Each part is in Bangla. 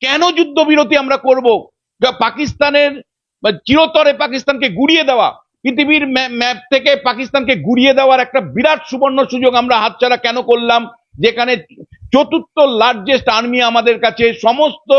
কেন যুদ্ধবিরতি আমরা করব? পাকিস্তানের চিরতরে পাকিস্তানকে গুড়িয়ে দেওয়া, পৃথিবীর ম্যা- ম্যাপ থেকে পাকিস্তানকে গুড়িয়ে দেওয়ার একটা বিরাট সুবর্ণ সুযোগ আমরা হাতছাড়া কেন করলাম? যেখানে চতুর্থ লার্জেস্ট আর্মি আমাদের কাছে সমস্ত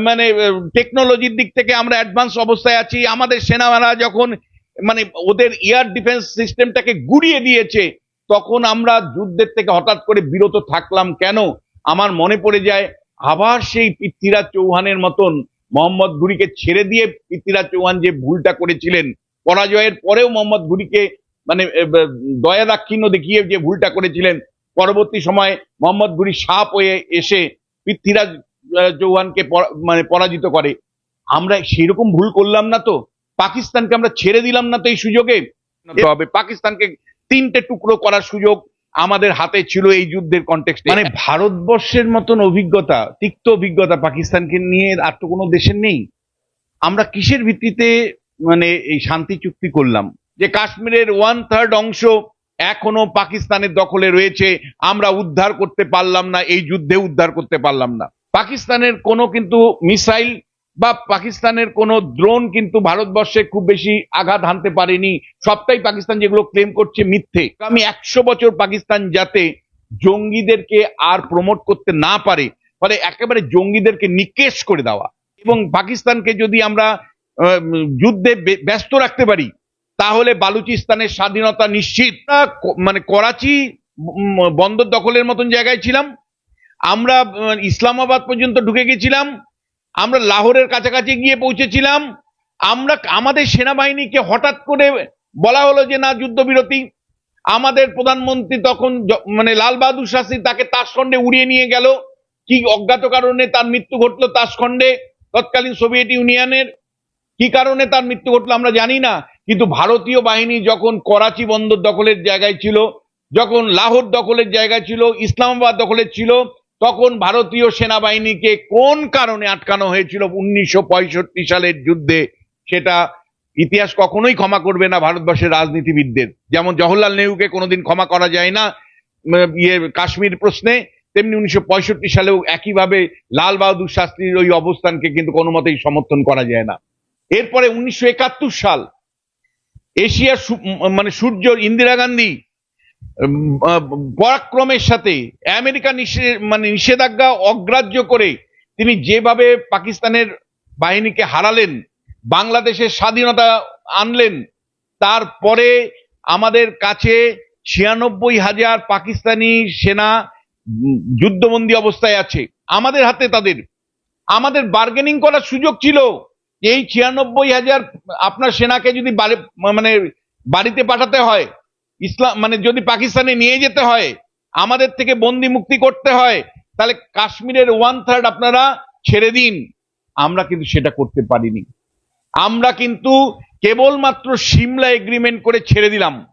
মানে টেকনোলজির দিক থেকে আমরা অ্যাডভান্স অবস্থায় আছি। আমাদের সেনারা যখন মানে ওদের এয়ার ডিফেন্স সিস্টেমটাকে গুড়িয়ে দিয়েছে, তখন আমরা যুদ্ধের থেকে হঠাৎ করে বিরত থাকলাম কেন? আমার মনে পড়ে যায় আবার সেই পৃথ্বীরাজ চৌহানের মতন মোহাম্মদ ঘুরিকে ছেড়ে দিয়ে পৃথ্বীরাজ চৌহান যে ভুলটা করেছিলেন পরাজয়ের পরেও মোহাম্মদ ঘুরিকে মানে দয়া দাক্ষিণ্য দেখিয়ে যে ভুলটা করেছিলেন পরবর্তী সময় মোহাম্মদ ঘুরি সাপ হয়ে এসে পৃথ্বীরাজ চৌহানকে মানে পরাজিত করে। আমরা সেরকম ভুল করলাম না তো? পাকিস্তানকে আমরা ছেড়ে দিলাম না তো এই সুযোগে? হবে পাকিস্তানকে তিনটে টুকরো করার সুযোগ আমাদের হাতে ছিল এই যুদ্ধের কন্টেক্সটে মানে ভারতবর্ষের মতন অভিজ্ঞতা, তিক্ত অভিজ্ঞতা পাকিস্তানকে নিয়ে আর তো কোনো দেশের নেই। আমরা কিসের ভিত্তিতে মানে এই শান্তি চুক্তি করলাম? যে কাশ্মীরের ওয়ান থার্ড অংশ এখনও পাকিস্তানের দখলে রয়েছে, আমরা উদ্ধার করতে পারলাম না, এই যুদ্ধে উদ্ধার করতে পারলাম না। পাকিস্তানের কোনো কিন্তু মিসাইল বা পাকিস্তানের কোনো ড্রোন কিন্তু ভারতবর্ষে খুব বেশি আঘাত হানতে পারেনি। সবটাই পাকিস্তান যেগুলো ক্লেম করছে মিথ্যে। আমি একশো বছর পাকিস্তান যাতে জঙ্গিদেরকে আর প্রমোট করতে না পারে, ফলে একেবারে জঙ্গিদেরকে নিকেশ করে দেওয়া। এবং পাকিস্তানকে যদি আমরা যুদ্ধে ব্যস্ত রাখতে পারি, তাহলে বালুচিস্তানের স্বাধীনতা নিশ্চিত। মানে করাচি বন্দর দখলের মতন জায়গায় ছিলাম। আমরা ইসলামাবাদ পর্যন্ত ঢুকে গেছিলাম। আমরা লাহোরের কাছাকাছি গিয়ে পৌঁছেছিলাম। আমরা, আমাদের সেনাবাহিনীকে হঠাৎ করে বলা হলো যে, না, যুদ্ধবিরতি। আমাদের প্রধানমন্ত্রী তখন মানে লাল বাহাদুর শাস্ত্রী তাকে তাসখণ্ডে উড়িয়ে নিয়ে গেল। কি অজ্ঞাত কারণে তার মৃত্যু ঘটলো তাসখণ্ডে, তৎকালীন সোভিয়েত ইউনিয়নের। কি কারণে তার মৃত্যু ঘটলো আমরা জানি না, কিন্তু ভারতীয় বাহিনী যখন করাচি বন্দর দখলের জায়গায় ছিল, যখন লাহোর দখলের জায়গায় ছিল, ইসলামাবাদ দখলের ছিল তখন ভারতীয় সেনাবাহিনীকে কোন কারণে আটকানো হয়েছিল উনিশশো পঁয়ষট্টি সালের যুদ্ধে, সেটা ইতিহাস কখনোই ক্ষমা করবে না ভারতবর্ষের রাজনীতিবিদদের। যেমন জওহরলাল নেহরুকে কোনোদিন ক্ষমা করা যায় না ইয়ে কাশ্মীর প্রশ্নে, তেমনি উনিশশো পঁয়ষট্টি সালেও একইভাবে লাল বাহাদুর শাস্ত্রীর ওই অবস্থানকে কিন্তু কোনো মতেই সমর্থন করা যায় না। এরপরে উনিশশো একাত্তর সাল, এশিয়ার মানে সূর্য, ইন্দিরা গান্ধী পরাক্রমের সাথে আমেরিকা মানে নিষেধাজ্ঞা অগ্রাহ্য করে তিনি যেভাবে পাকিস্তানের বাহিনীকে হারালেন, বাংলাদেশের স্বাধীনতা আনলেন, তারপরে আমাদের কাছে ছিয়ানব্বই হাজার পাকিস্তানি সেনা যুদ্ধবন্দী অবস্থায় আছে, আমাদের হাতে তাদের। আমাদের বার্গেনিং করার সুযোগ ছিল এই ছিয়ানব্বই হাজার আপনার সেনাকে যদি মানে বাড়িতে পাঠাতে হয় ইসলাম মানে যদি পাকিস্তানে নিয়ে যেতে হয়, আমাদের থেকে বন্দি মুক্তি করতে হয়, তাহলে কাশ্মীরের ওয়ান থার্ড আপনারা ছেড়ে দিন। আমরা কিন্তু সেটা করতে পারিনি। আমরা কিন্তু কেবলমাত্র সিমলা এগ্রিমেন্ট করে ছেড়ে দিলাম।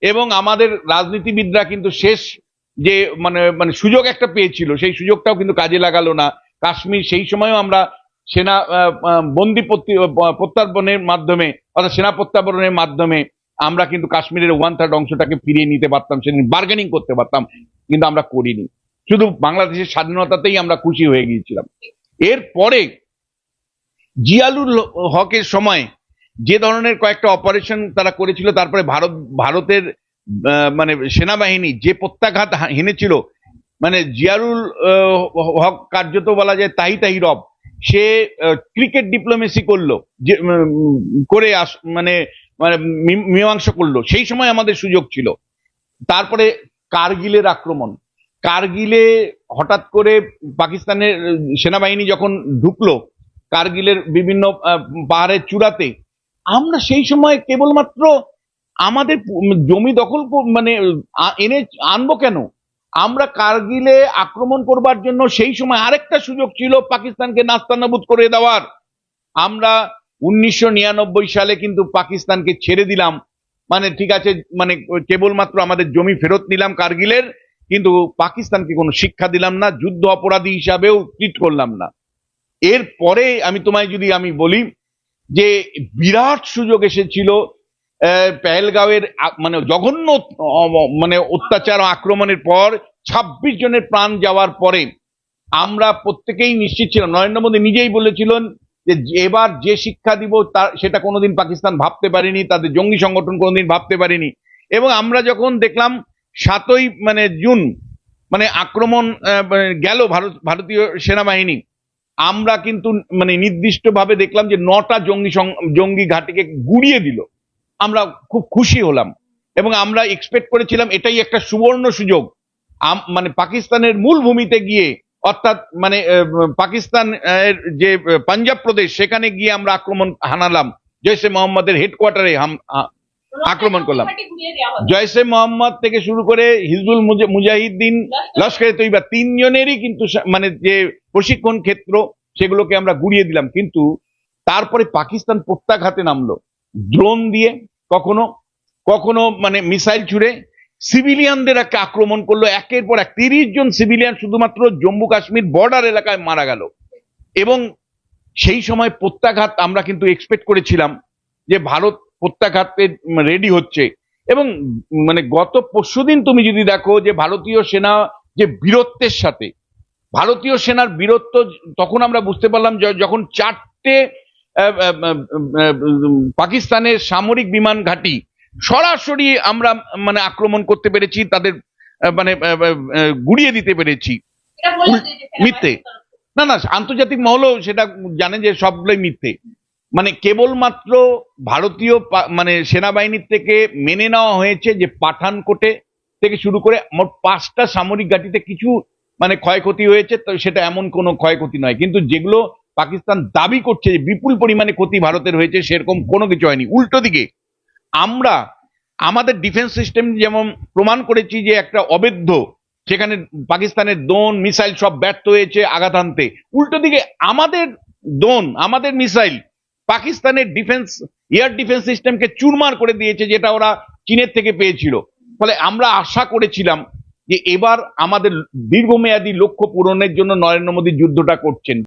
এবং আমাদের রাজনীতিবিদরা কিন্তু শেষ যে মানে মানে সুযোগ একটা পেয়েছিল, সেই সুযোগটাও কিন্তু কাজে লাগালো না। কাশ্মীর সেই সময়ও আমরা সেনা বন্দি প্রতি- প্রত্যার্পণের মাধ্যমে, অর্থাৎ সেনা প্রত্যাবরণের মাধ্যমে আমরা কিন্তু কাশ্মীরের ওয়ান থার্ড অংশটাকে ফিরিয়ে নিতে পারতাম, সেদিন বার্গেনিং করতে পারতাম, কিন্তু আমরা করিনি। শুধু বাংলাদেশের স্বাধীনতাতেই আমরা খুশি হয়ে গিয়েছিলাম। এরপরে জিয়ালুল হকের সময় যে ধরনের কয়েকটা অপারেশন তারা করেছিল, তারপরে ভারত, ভারতের মানে সেনাবাহিনী যে প্রত্যাঘাত হেনেছিল মানে জিয়ারুল হক কার্যত বলা যায় তাহি তাহি রব সে ক্রিকেট ডিপ্লোমেসি করল, যে করে আস মানে মানে মীমাংসা করল। সেই সময় আমাদের সুযোগ ছিল। তারপরে কার্গিলের আক্রমণ। কার্গিলে হঠাৎ করে পাকিস্তানের সেনাবাহিনী যখন ঢুকলো, কার্গিলের বিভিন্ন পাহাড়ের চূড়াতে, আমরা সেই সময় কেবলমাত্র আমাদের জমি দখল মানে এনে আনব কেন? আমরা কার্গিলে আক্রমণ করবার জন্য সেই সময় আরেকটা সুযোগ ছিল পাকিস্তানকে নাস্তানাবুদ করে দেওয়ার। আমরা উনিশশো নিরানব্বই সালে কিন্তু পাকিস্তানকে ছেড়ে দিলাম। মানে ঠিক আছে মানে কেবলমাত্র আমাদের জমি ফেরত নিলাম কার্গিলের, কিন্তু পাকিস্তানকে কোনো শিক্ষা দিলাম না, যুদ্ধ অপরাধী হিসাবেও ট্রিট করলাম না। এরপরে আমি তোমায় যদি আমি বলি যে বিরাট সুযোগ এসেছিল পেহেলগাঁওয়ের মানে জঘন্য মানে অত্যাচার আক্রমণের পর ছাব্বিশ জনের প্রাণ যাওয়ার পরে আমরা প্রত্যেকেই নিশ্চিত ছিলাম। নরেন্দ্র মোদী নিজেই বলেছিলেন যে, এবার যে শিক্ষা দিব তার, সেটা কোনোদিন পাকিস্তান ভাবতে পারেনি, তাদের জঙ্গি সংগঠন কোনোদিন ভাবতে পারেনি। এবং আমরা যখন দেখলাম সাতই মানে জুন মানে আক্রমণ মানে গেল ভারত, ভারতীয় সেনাবাহিনী, আমরা কিন্তু মানে নির্দিষ্টভাবে দেখলাম যে, নটা জঙ্গি জঙ্গি ঘাটিকে গুড়িয়ে দিল। আমরা খুব খুশি হলাম এবং আমরা এক্সপেক্ট করেছিলাম এটাই একটা সুবর্ণ সুযোগ। মানে পাকিস্তানের মূল ভূমিতে গিয়ে, অর্থাৎ মানে পাকিস্তান যে পাঞ্জাব প্রদেশ, সেখানে গিয়ে আমরা আক্রমণ হানালাম। জৈশে মোহাম্মদের হেডকোয়ার্টারে আক্রমণ করলাম। জয়সে মোহাম্মদ থেকে শুরু করে হিজবুল মুজা- মুজাহিদ্দিন লস্করে তৈবা তিনজনেরই কিন্তু মানে যে প্রশিক্ষণ ক্ষেত্র, সেগুলোকে আমরা গুড়িয়ে দিলাম। কিন্তু তারপরে পাকিস্তান প্রত্যাঘাতে নামলো। ড্রোন দিয়ে কখনো কখনো মানে মিসাইল ছুড়ে সিভিলিয়ানদের একটা আক্রমণ করল। একের পর এক তিরিশ জন সিভিলিয়ান শুধুমাত্র জম্মু কাশ্মীর বর্ডার এলাকায় মারা গেল। এবং সেই সময় প্রত্যাঘাত আমরা কিন্তু এক্সপেক্ট করেছিলাম যে ভারত প্রত্যাঘাতে রেডি হচ্ছে। এবং মানে গত পরশুদিন তুমি যদি দেখো যে ভারতীয় সেনা যে বীরত্বের সাথে, ভারতীয় সেনার বীরত্ব তখন আমরা বুঝতে পারলাম যখন চারটে পাকিস্তানের সামরিক বিমান ঘাঁটি সরাসরি আমরা মানে আক্রমণ করতে পেরেছি তাদের মানে গুড়িয়ে দিতে পেরেছি। মিথ্যে। না না আন্তর্জাতিক মহলও সেটা জানে যে সবগুলোই মিথ্যে। মানে কেবলমাত্র ভারতীয় মানে সেনাবাহিনীর থেকে মেনে নেওয়া হয়েছে যে পাঠানকোটে থেকে শুরু করে মোট পাঁচটা সামরিক ঘাঁটিতে কিছু মানে ক্ষয়ক্ষতি হয়েছে তো সেটা এমন কোনো ক্ষয়ক্ষতি নয়। কিন্তু যেগুলো পাকিস্তান দাবি করছে যে বিপুল পরিমাণে ক্ষতি ভারতের হয়েছে, সেরকম কোনো কিছু হয়নি। উল্টো দিকে, আমরা আমাদের ডিফেন্স সিস্টেম যেমন প্রমাণ করেছি যে একটা অবৈধ, সেখানে পাকিস্তানের দোন মিসাইল সব ব্যর্থ হয়েছে আঘাত আনতে। উল্টো দিকে, আমাদের দোন আমাদের মিসাইল পাকিস্তানের ডিফেন্স এয়ার ডিফেন্স সিস্টেমকে চুরমার করে দিয়েছে, যেটা ওরা চীনের থেকে পেয়েছিল। ফলে আমরা আশা করেছিলাম যে এবার আমাদের দীর্ঘমেয়াদী লক্ষ্য পূরণের জন্য নরেন্দ্র মোদী যুদ্ধটা করছেন।